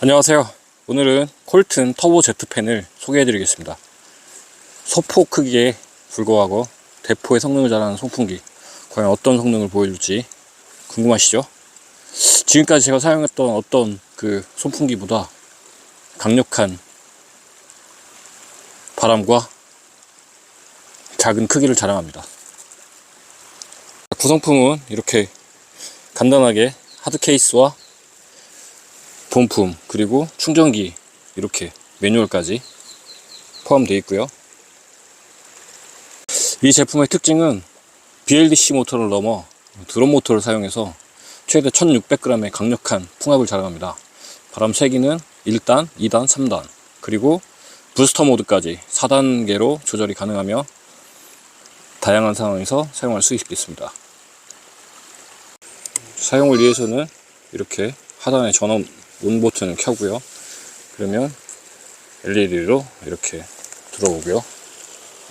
안녕하세요. 오늘은 콜튼 터보 제트팬을 소개해 드리겠습니다. 소폭 크기에 불구하고 대포의 성능을 잘하는 송풍기. 과연 어떤 성능을 보여줄지 궁금하시죠? 지금까지 제가 사용했던 어떤 그 송풍기보다 강력한 바람과 작은 크기를 자랑합니다. 구성품은 이렇게 간단하게 하드 케이스와 본품 그리고 충전기 이렇게 매뉴얼까지 포함되어 있고요. 이 제품의 특징은 BLDC 모터를 넘어 드럼 모터를 사용해서 최대 1600g의 강력한 풍압을 자랑합니다. 바람 세기는 1단, 2단, 3단 그리고 부스터 모드까지 4단계로 조절이 가능하며 다양한 상황에서 사용할 수 있겠습니다. 사용을 위해서는 이렇게 하단에 전원 온 버튼을 켜고요. 그러면 LED로 이렇게 들어오고요.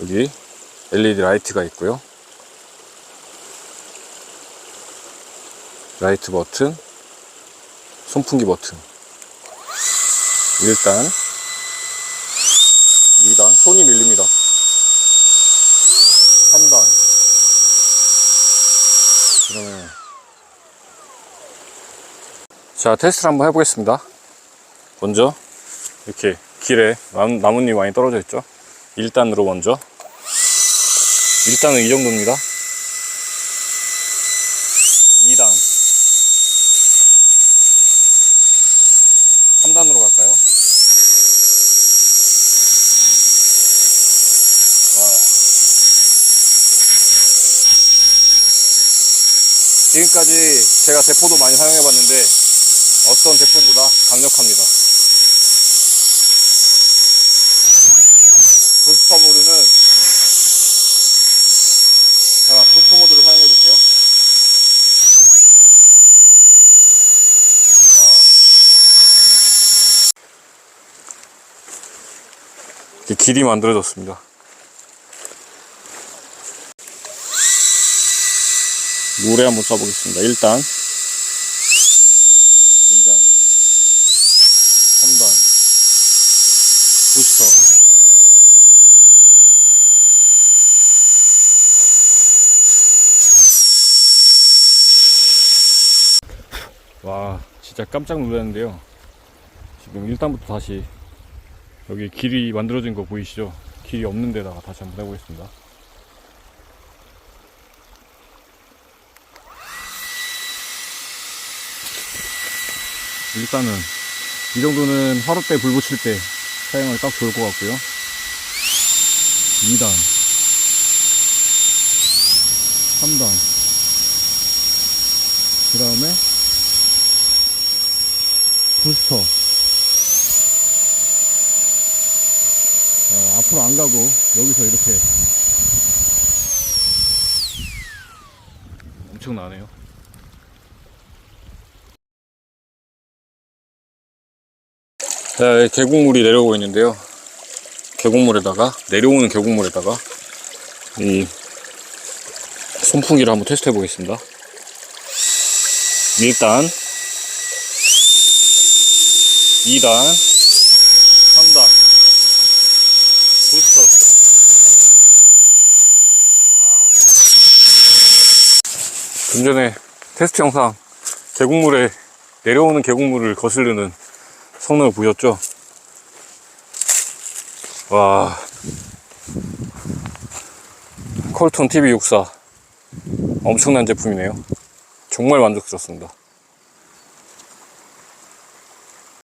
여기 LED 라이트가 있고요. 라이트 버튼, 손풍기 버튼. 1단, 2단, 손이 밀립니다. 3단. 그러면 자, 테스트를 한번 해보겠습니다. 먼저, 이렇게 길에 남, 나뭇잎 많이 떨어져 있죠? 1단으로 먼저. 1단은 이 정도입니다. 2단. 3단으로 갈까요? 와. 지금까지 제가 대포도 많이 사용해 봤는데 어떤 대포보다 강력합니다. 부스터 모드는 제가 부스터 모드를 사용해 볼게요. 이렇게 길이 만들어졌습니다. 노래 한번 써보겠습니다. 1단, 2단, 3단, 부스터. 와, 진짜 깜짝 놀랐는데요. 지금 1단부터 다시 여기 길이 만들어진 거 보이시죠? 길이 없는 데다가 다시 한번 해보겠습니다. 일단은 이 정도는 화로 때불 붙일 때 사용하기 딱 좋을 것 같고요 2단 3단 그 다음에 부스터 어, 앞으로 안 가고 여기서 이렇게 엄청나네요 자, 계곡물이 내려오고 있는데요. 계곡물에다가, 내려오는 계곡물에다가, 이, 손풍기를 한번 테스트 해 보겠습니다. 1단, 2단, 3단, 부스터. 좀 전에 테스트 영상, 계곡물에, 내려오는 계곡물을 거스르는 성능을 보셨죠? 와. 콜톤 TV64. 엄청난 제품이네요. 정말 만족스럽습니다.